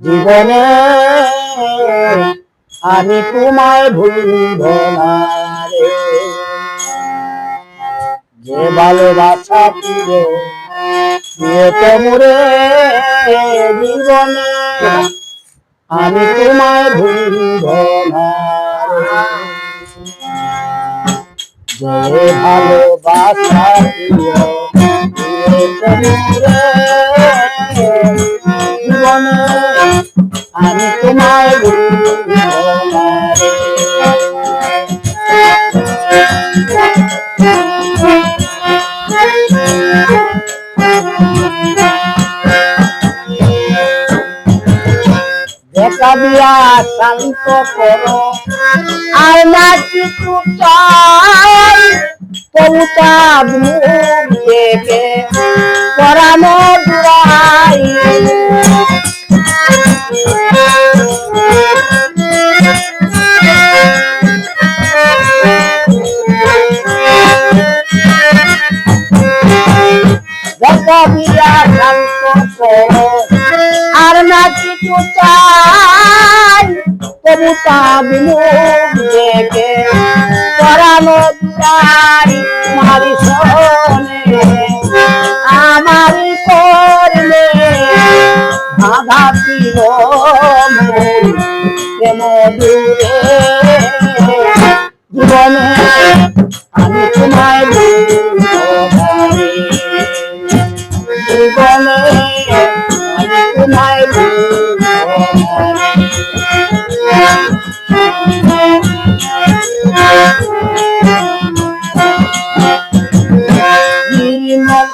জীবনে আমি তোমায় ভুলব না যে ভালোবাসা ফিরে দিয়ে তোমরে জীবনে আমি তোমায় ভুলব না ভালোবাসা দিয়ে জীবনে আমি তোমায় দেখা দিয়া শান্ত করো। আর না কিছু চাই। কবুতা মুখ দেখে পরানো দুরাই আর না কিছু চাই কবুতা মুখ দেখে দুরাই মারি শোনে আমার করলে বাধা ছিল মধুরে জীবনে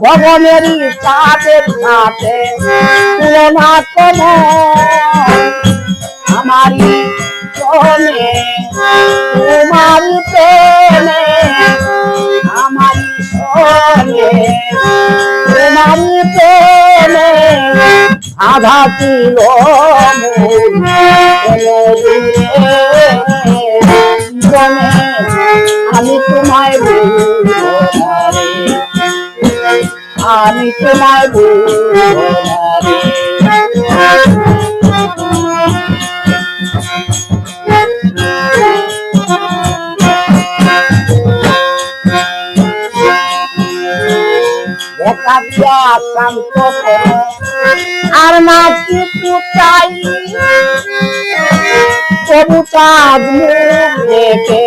হৃদয় ভবনেরই চাঁদের সাথে তুলনা তোমার আমারি চলে তোমারি আমারি তোমারি আধা জীবনে আমি তোমায় আমি তোমায় ভুলব না রে। দেখা দিয়া শান্ত করো, আর না কিছু চাই দেখে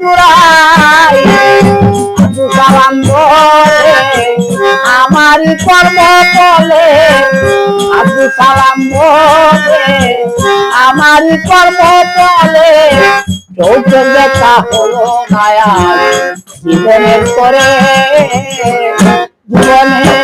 জুড়াই আমারই কর্ম বলে আবু সালাম বলে আমার কর্ম বলে। দেখা হলো জীবনের জীবনে